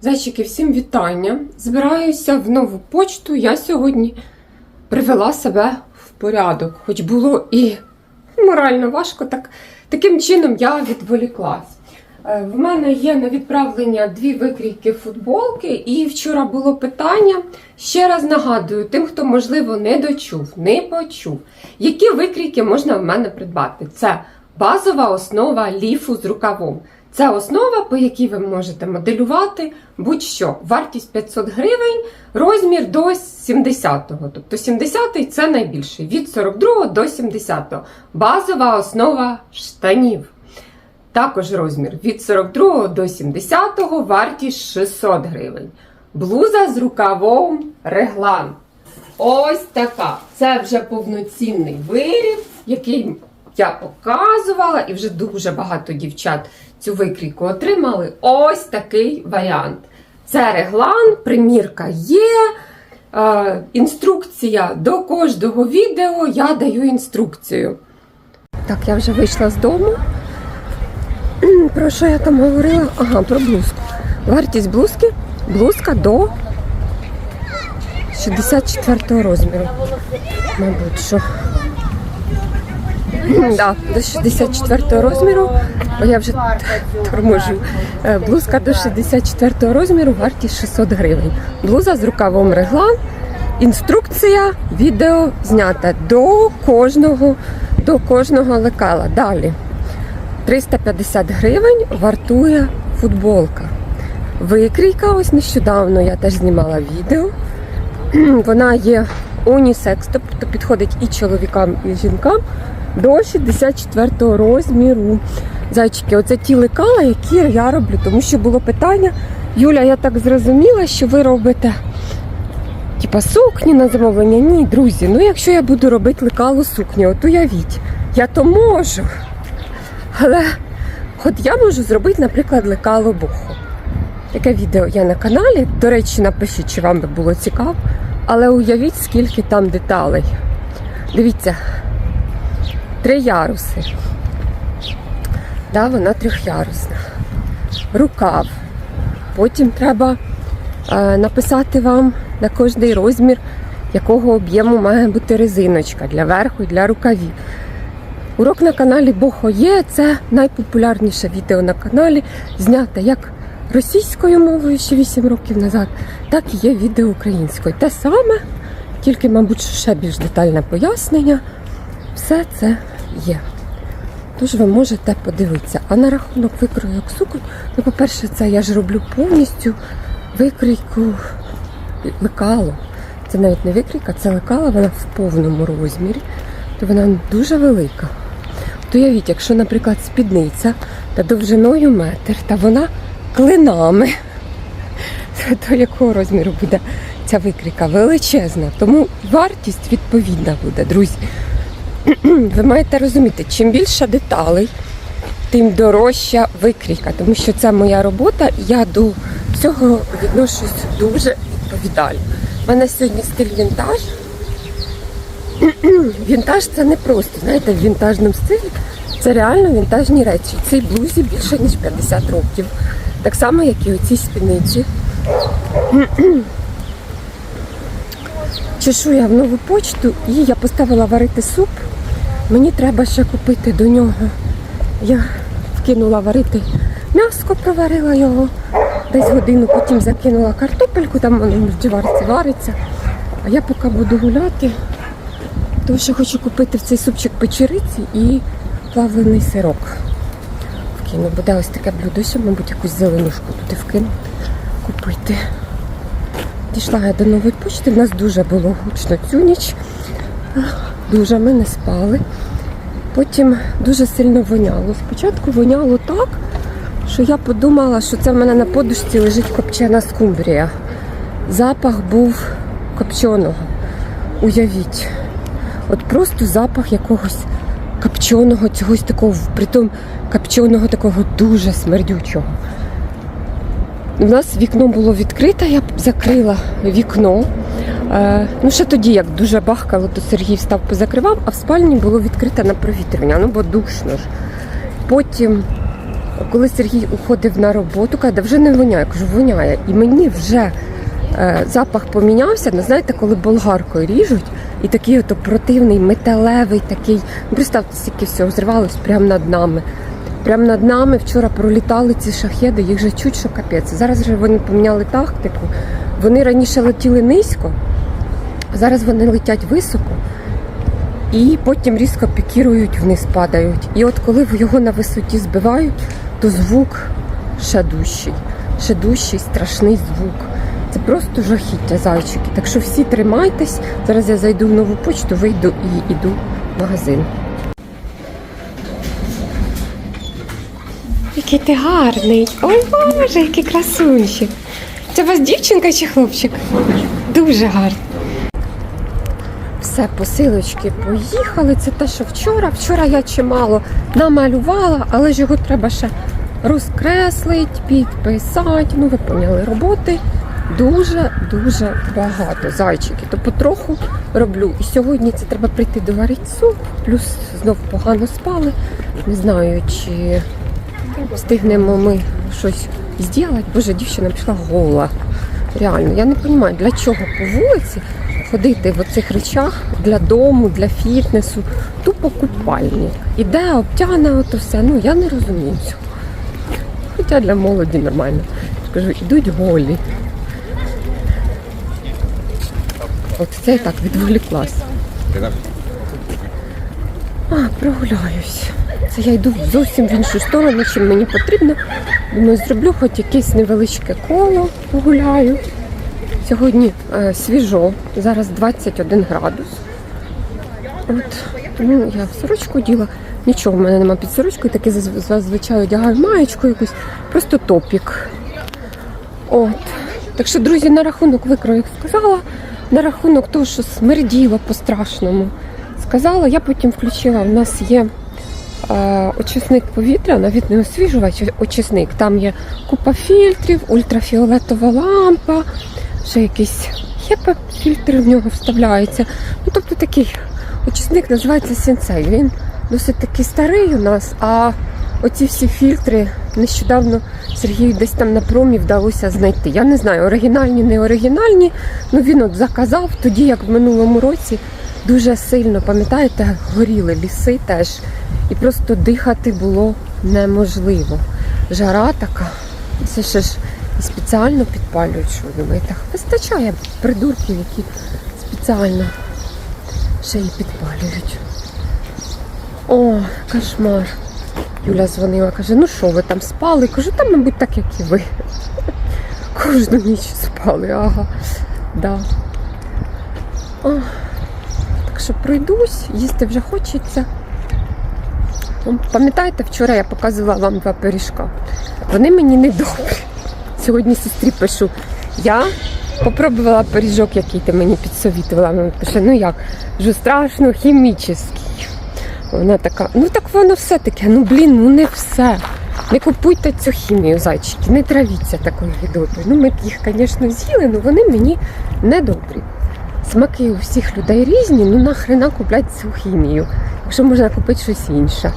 Зайчики, всім вітання. Збираюся в нову почту. Я сьогодні привела себе в порядок, хоч було і морально важко, так, таким чином я відволіклась. Е, В мене є на відправлення дві викрійки футболки, і вчора було питання. Ще раз нагадую, тим, хто, можливо, не дочув, не почув, які викрійки можна в мене придбати. Це базова основа ліфу з рукавом. Це основа, по якій ви можете моделювати будь-що. Вартість 500 гривень, розмір до 70-го. Тобто 70-й це найбільший, від 42 до 70-го. Базова основа штанів. Також розмір від 42 до 70, вартість 600 гривень. Блуза з рукавом реглан. Ось така. Це вже повноцінний виріб, який я показувала, і вже дуже багато дівчат цю викрійку отримали. Ось такий варіант. Це реглан, примірка є. Е, інструкція до кожного відео я даю інструкцію. Так, я вже вийшла з дому. Про що я там говорила? Ага, про блузку. Вартість блузки. Блузка до 64 розміру. Мабуть, що. Да, до 64 розміру. Бо я вже торможу. Е, Блузка до 64 розміру, вартість 600 гривень. Блуза з рукавом реглан. Інструкція, відео знята до кожного, до кожного лекала. Далі. 350 гривень вартує футболка. Викрійка, ось нещодавно я теж знімала відео. Вона є унісекс, тобто підходить і чоловікам, і жінкам до 64 розміру. Зайчики, оце ті лекала, які я роблю, тому що було питання. Юля, я так зрозуміла, що ви робите типа сукні на замовлення. Ні, друзі, ну якщо я буду робити лекало сукні, от уявіть, я то можу. Але от я можу зробити, наприклад, лекало буху. Таке відео є на каналі. До речі, напишіть, чи вам би було цікаво. Але уявіть, скільки там деталей. Дивіться, три яруси. Да, вона трьохярусна. Рукав. Потім треба е, написати вам на кожний розмір, якого об'єму має бути резиночка для верху і для рукавів. Урок на каналі Бохо є. Це найпопулярніше відео на каналі, знято як російською мовою ще 8 років назад, так і є відео українською. Те саме, тільки, мабуть, ще більш детальне пояснення. Все це є. Тож ви можете подивитися. А на рахунок викройок суконь, ну, по-перше, це я ж роблю повністю викрійку лекало. Це навіть не викрійка, це лекала, вона в повному розмірі, то вона дуже велика. То уявіть, якщо, наприклад, спідниця та довжиною метр, та вона клинами, то якого розміру буде ця викрійка? Величезна. Тому вартість відповідна буде, друзі. Ви маєте розуміти, чим більше деталей, тим дорожча викрійка, тому що це моя робота, і я до цього відношусь дуже відповідально. У мене сьогодні стиль вінтаж. Вінтаж це не просто, знаєте, в вінтажному стилі це реально вінтажні речі. Цій блузі більше ніж 50 років. Так само, як і оцій спідниці. Чешу я в нову почту і я поставила варити суп. Мені треба ще купити до нього. Я вкинула варити м'яско, проварила його десь годину, потім закинула картопельку, там воно мультиварці вариться. А я поки буду гуляти, тому що хочу купити в цей супчик печериці і плавлений сирок. Вкину. Буде ось таке блюдо, ще, мабуть, якусь зеленушку туди вкину, купити. Дійшла я до нової почти, в нас дуже було гучно цю ніч. Дуже ми не спали. Потім дуже сильно воняло. Спочатку воняло так, що я подумала, що це в мене на подушці лежить копчена скумбрія. Запах був копченого. Уявіть. От просто запах якогось копченого, чогось такого, притом копченого такого дуже смердючого. У нас вікно було відкрите, я закрила вікно. Е, ну, ще тоді, як дуже бахкало, то Сергій встав позакривав, а в спальні було відкрите на провітрювання, ну бо душно ж. Потім коли Сергій уходив на роботу, каже, «Да вже не воняє. Я кажу, воняє. І мені вже е, запах помінявся. Ну, знаєте, коли болгаркою ріжуть, і такий ото противний, металевий такий. Ну, представте, стільки всього зривалось прямо над нами. Прямо над нами вчора пролітали ці шахеди, їх же чуть що капець. Зараз вже вони поміняли тактику. Вони раніше летіли низько, а зараз вони летять високо і потім різко пікірують, вниз падають. І от коли його на висоті збивають, то звук ще дужчий, страшний звук. Це просто жахіття зайчики. Так що всі тримайтесь. Зараз я зайду в нову почту, вийду і йду в магазин. Який ти гарний. Ой, Боже, який красунчик. Це у вас дівчинка чи хлопчик? Дуже гарний. Все, посилочки поїхали. Це те, що вчора. Вчора я чимало намалювала, але ж його треба ще розкреслити, підписати. Ну, ви поняли, роботи дуже-дуже багато зайчики. То потроху роблю. І сьогодні це треба прийти доварити суп, плюс знов погано спали. Не знаю, чи встигнемо ми щось зробити. Боже, дівчина пішла гола. Реально, я не розумію, для чого по вулиці ходити в оцих речах для дому, для фітнесу, тупо купальник. Іде, обтяне ото все. Ну я не розумію цього. Хоча для молоді нормально. Кажу, ідуть голі. От це я так відволіклась. А, прогуляюсь. Це я йду зовсім в іншу сторону, чим мені потрібно. Думаю, зроблю хоч якесь невеличке коло, погуляю. Сьогодні е, свіжо, зараз 21 градус. От, тому я в сорочку діла. Нічого в мене нема під сорочкою, зазв- зазвичай одягаю маєчку якусь, просто топік. От. Так що, друзі, на рахунок викрою сказала, на рахунок того, що смерділо по-страшному. Сказала, я потім включила. У нас є очисник повітря, навіть не освіжувач, очисник. Там є купа фільтрів, ультрафіолетова лампа, ще якийсь хепа фільтр в нього вставляється. Ну, тобто такий очисник називається сенсей. Він досить таки старий у нас, а оці всі фільтри нещодавно Сергію десь там на промі вдалося знайти. Я не знаю, оригінальні, не оригінальні. Ну він от заказав тоді, як в минулому році, дуже сильно, пам'ятаєте, горіли ліси теж. І просто дихати було неможливо. Жара така. Це ще ж спеціально підпалюють, що думаєте. Вистачає придурків, які спеціально ще й підпалюють. О, кошмар. Юля дзвонила, каже, ну що ви там спали? Кажу, там, мабуть, так, як і ви. Кожну ніч спали, ага. Да. О, так що пройдусь, їсти вже хочеться. Ну, Пам'ятаєте, вчора я показувала вам два пиріжка. Вони мені не добрі. Сьогодні сестрі пишу. Я попробувала пиріжок, який ти мені підсовітувала. Вона пише, ну як, вже страшно хімічний. Вона така, ну так воно все таке, ну блін, ну не все. Не купуйте цю хімію, зайчики, не травіться такою гідотою. Ну, ми їх, звісно, з'їли, але вони мені не добрі. Смаки у всіх людей різні, ну нахрена купляти цю хімію, якщо можна купити щось інше.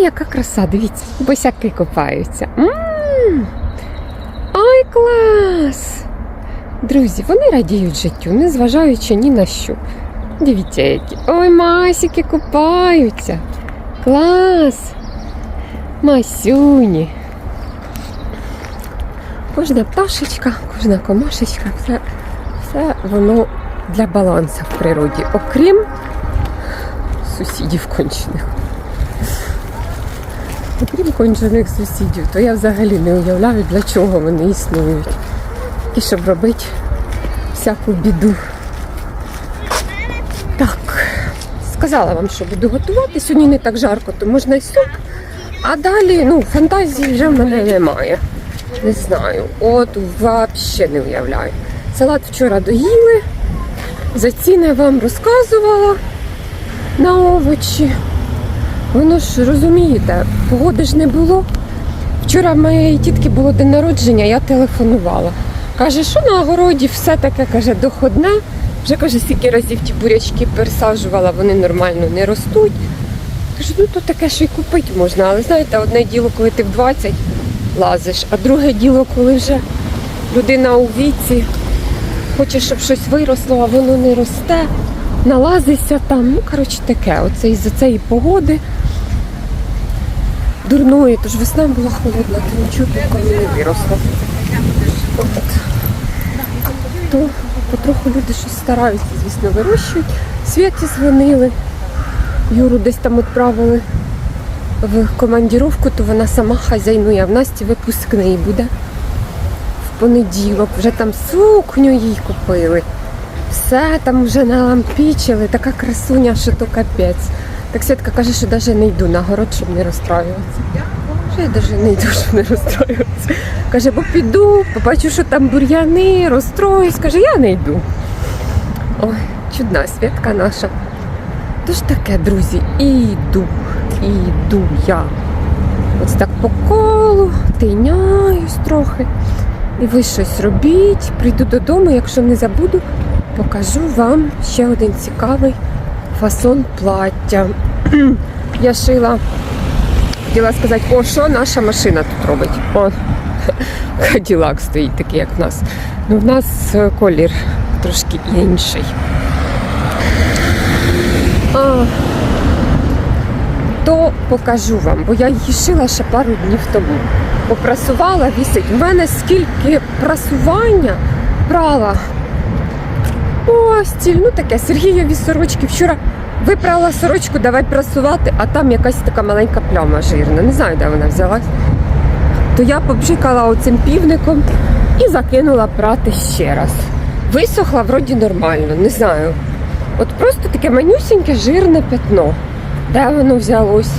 Яка краса, дивіться, босяки купаються. М! Ай, клас! Друзі, вони радіють життю, незважаючи ні на що. Дивіться, які. Ой, масики купаються. Клас! Масюні. Кожна пташечка, кожна комашечка, все, все воно для балансу в природі, окрім сусідів кончених. Окрім кончених сусідів, то я взагалі не уявляю, для чого вони існують. І щоб робити всяку біду. Так, сказала вам, що буду готувати. Сьогодні не так жарко, то можна і суп. А далі, ну, фантазії вже в мене немає. Не знаю. От взагалі не уявляю. Салат вчора доїли. За ціни вам розказувала на овочі. Воно ж розумієте, погоди ж не було. Вчора в моєї тітки було день народження, я телефонувала. Каже, що на огороді все таке каже, доходне. Вже каже, скільки разів ті бурячки пересаджувала, вони нормально не ростуть. кажу, ну то таке, що й купити можна. Але знаєте, одне діло, коли ти в 20 лазиш, а друге діло, коли вже людина у віці хоче, щоб щось виросло, а воно не росте, налазиться там. Ну, коротше, таке. Оце із-за цієї погоди дурної, тож весна була холодна, то нічого такого не виросло. От. То потроху люди щось стараються, звісно, вирощують. Святі дзвонили. Юру десь там відправили в командіровку, то вона сама хазяйнує. А в Насті випускний буде в понеділок. Вже там сукню їй купили. Все там вже налампічили, така красуня, що то капець. Так Святка каже, що навіть не йду на город, щоб не розстраюватися. Що я навіть не йду, щоб не розстроюватися. Каже, бо піду, побачу, що там бур'яни, розстроюсь. Каже, я не йду. Ой, чудна святка наша. Тож таке, друзі, і йду, і йду я. Ось так по колу, тиняюсь трохи. І ви щось робіть. Прийду додому, якщо не забуду, покажу вам ще один цікавий фасон плаття. Я шила, хотіла сказати, о, що наша машина тут робить? О, Каділак стоїть такий, як в нас. Ну, в нас е, колір трошки інший. А, то покажу вам, бо я її шила ще пару днів тому. Попрасувала, вісить. У мене скільки прасування брала. О, стіль, ну таке, Сергієві сорочки. Вчора випрала сорочку, давай прасувати, а там якась така маленька пляма жирна. Не знаю, де вона взялась. То я попшикала оцим півником і закинула прати ще раз. Висохла вроді нормально, не знаю. От просто таке манюсіньке жирне пятно. Де воно взялось?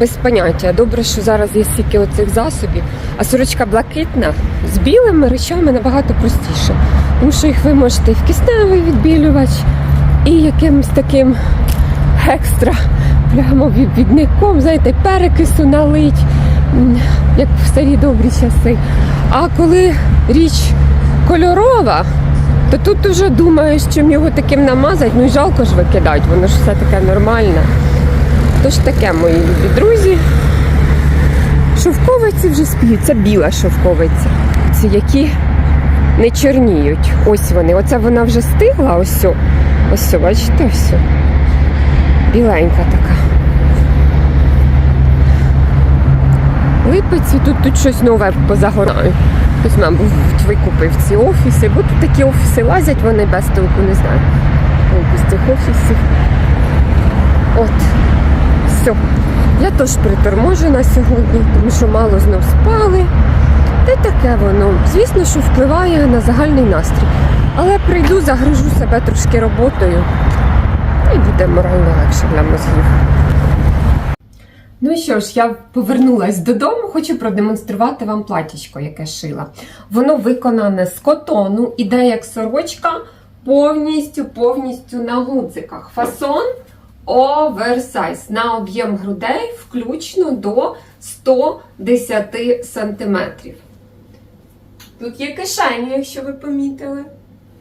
Без поняття. Добре, що зараз є стільки оцих засобів. А сорочка блакитна з білими речами набагато простіше. Тому що їх ви можете і в кисневий відбілювач, і якимось таким екстра плямовідником, знаєте, перекису налить, як в старі добрі часи. А коли річ кольорова, то тут уже думаєш, чим його таким намазати, ну і жалко ж викидати, воно ж все таке нормальне. Тож таке, мої любі друзі. Шовковиці вже спіють, це біла шовковиця. Ці які не чорніють. Ось вони. Оце вона вже стигла, ось. Ось, бачите, ось. Біленька така. Липиці, тут, тут щось нове позагораю. Хтось, мабуть, викупив ці офіси, бо тут такі офіси лазять, вони без толку, не знаю. Толку з цих офісів. От. Все. Я теж приторможена сьогодні, тому що мало знов спали. Та таке воно. Звісно, що впливає на загальний настрій. Але прийду, загружу себе трошки роботою. І буде морально легше для мозгів. Ну що ж, я повернулась додому, хочу продемонструвати вам платічко, яке шила. Воно виконане з котону, іде як сорочка, повністю повністю на гудзиках. Фасон оверсайз на об'єм грудей, включно до 110 см. Тут є кишені, якщо ви помітили.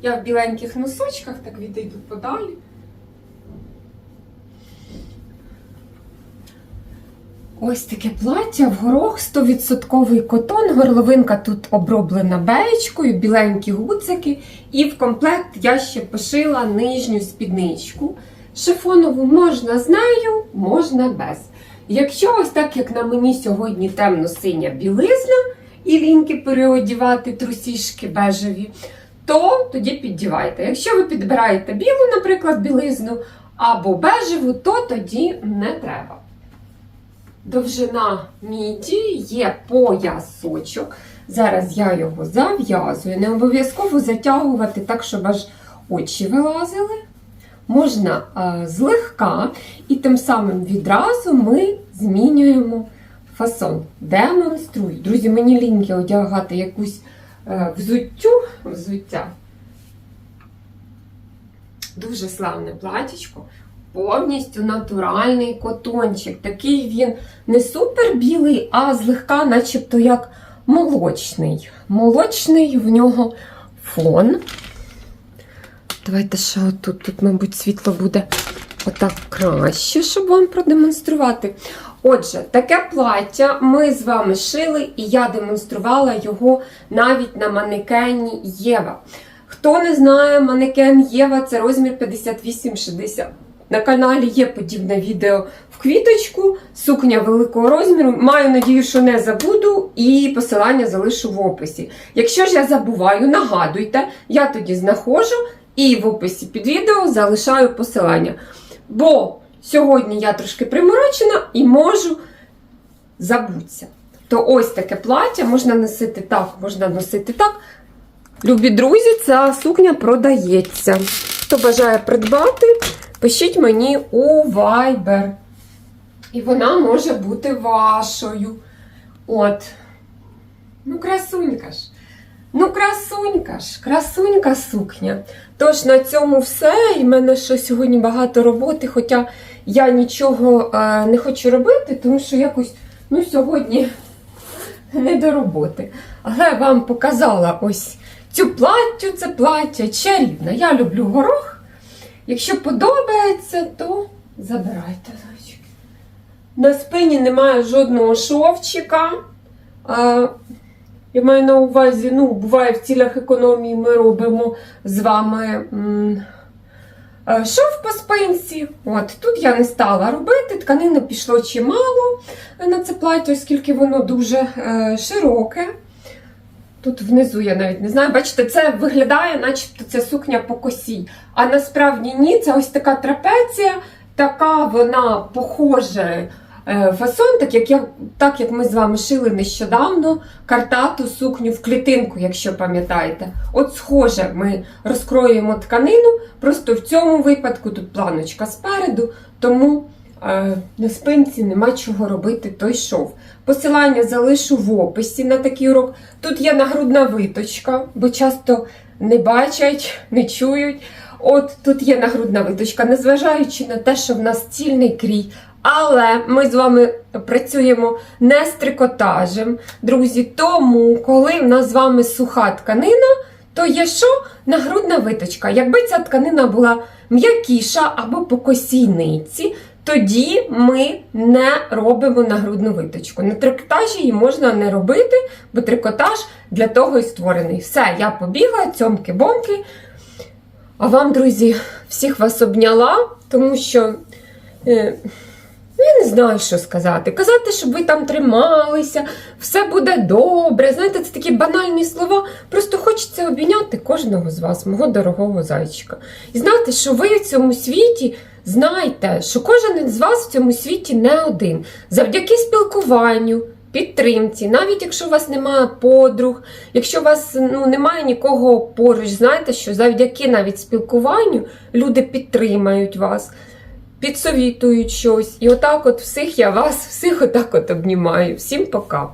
Я в біленьких носочках, так відійду подалі. Ось таке плаття в горох 100% котон. Горловинка тут оброблена беєчкою, біленькі гудзики. І в комплект я ще пошила нижню спідничку. Шифонову можна з нею, можна без. Якщо ось так, як на мені сьогодні темно-синя білизна і ліньки переодівати трусішки бежеві, то тоді піддівайте. Якщо ви підбираєте білу, наприклад, білизну або бежеву, то тоді не треба. Довжина міді є поясочок. Зараз я його зав'язую. Не обов'язково затягувати так, щоб аж очі вилазили. Можна е, злегка, і тим самим відразу ми змінюємо фасон. Демонструю. Друзі, мені ліньки одягати якусь е, взуттю, взуття. Дуже славне платічко. Повністю натуральний котончик. Такий він не супер білий, а злегка, начебто як молочний. Молочний в нього фон. Давайте ще отут, тут, мабуть, світло буде отак краще, щоб вам продемонструвати. Отже, таке плаття ми з вами шили, і я демонструвала його навіть на манекені Єва. Хто не знає, манекен Єва це розмір 58-60. На каналі є подібне відео в квіточку, сукня великого розміру. Маю надію, що не забуду, і посилання залишу в описі. Якщо ж я забуваю, нагадуйте, я тоді знаходжу і в описі під відео залишаю посилання. Бо сьогодні я трошки приморочена і можу забутися. То ось таке плаття можна носити так, можна носити так. Любі друзі, ця сукня продається. Хто бажає придбати, пишіть мені у Viber. І вона може бути вашою. От. Ну, красунька ж. Ну, красунька ж, красунька сукня. Тож на цьому все. І в мене ще сьогодні багато роботи, хоча я нічого е, не хочу робити, тому що якось ну, сьогодні не до роботи. Але вам показала ось цю платтю, це плаття чарівне. Я люблю горох. Якщо подобається, то забирайте. На спині немає жодного шовчика. Я маю на увазі, ну, буває в цілях економії ми робимо з вами е, шов по спинці. От, тут я не стала робити, тканини пішло чимало на це плаття, оскільки воно дуже е, широке. Тут внизу я навіть не знаю. Бачите, це виглядає, начебто це сукня по косі. А насправді ні, це ось така трапеція, така вона похожа фасон, так як, я, так як ми з вами шили нещодавно картату сукню в клітинку, якщо пам'ятаєте. От схоже, ми розкроюємо тканину, просто в цьому випадку тут планочка спереду, тому е, на спинці нема чого робити той шов. Посилання залишу в описі на такий урок. Тут є нагрудна виточка, бо часто не бачать, не чують. От тут є нагрудна виточка, незважаючи на те, що в нас цільний крій. Але ми з вами працюємо не з трикотажем, друзі. Тому, коли в нас з вами суха тканина, то є що? Нагрудна виточка. Якби ця тканина була м'якіша або по косійниці, тоді ми не робимо нагрудну виточку. На трикотажі її можна не робити, бо трикотаж для того і створений. Все, я побігла, цьомки-бомки. А вам, друзі, всіх вас обняла, тому що. Ну, я не знаю, що сказати. Казати, щоб ви там трималися, все буде добре. Знаєте, це такі банальні слова. Просто хочеться обійняти кожного з вас, мого дорогого зайчика. І знати, що ви в цьому світі знаєте, що кожен з вас в цьому світі не один. Завдяки спілкуванню. Підтримці, навіть якщо у вас немає подруг, якщо у вас ну, немає нікого поруч, знаєте, що завдяки навіть спілкуванню люди підтримають вас підсовітують щось. І отак от всіх я вас, всіх отак от обнімаю. Всім пока!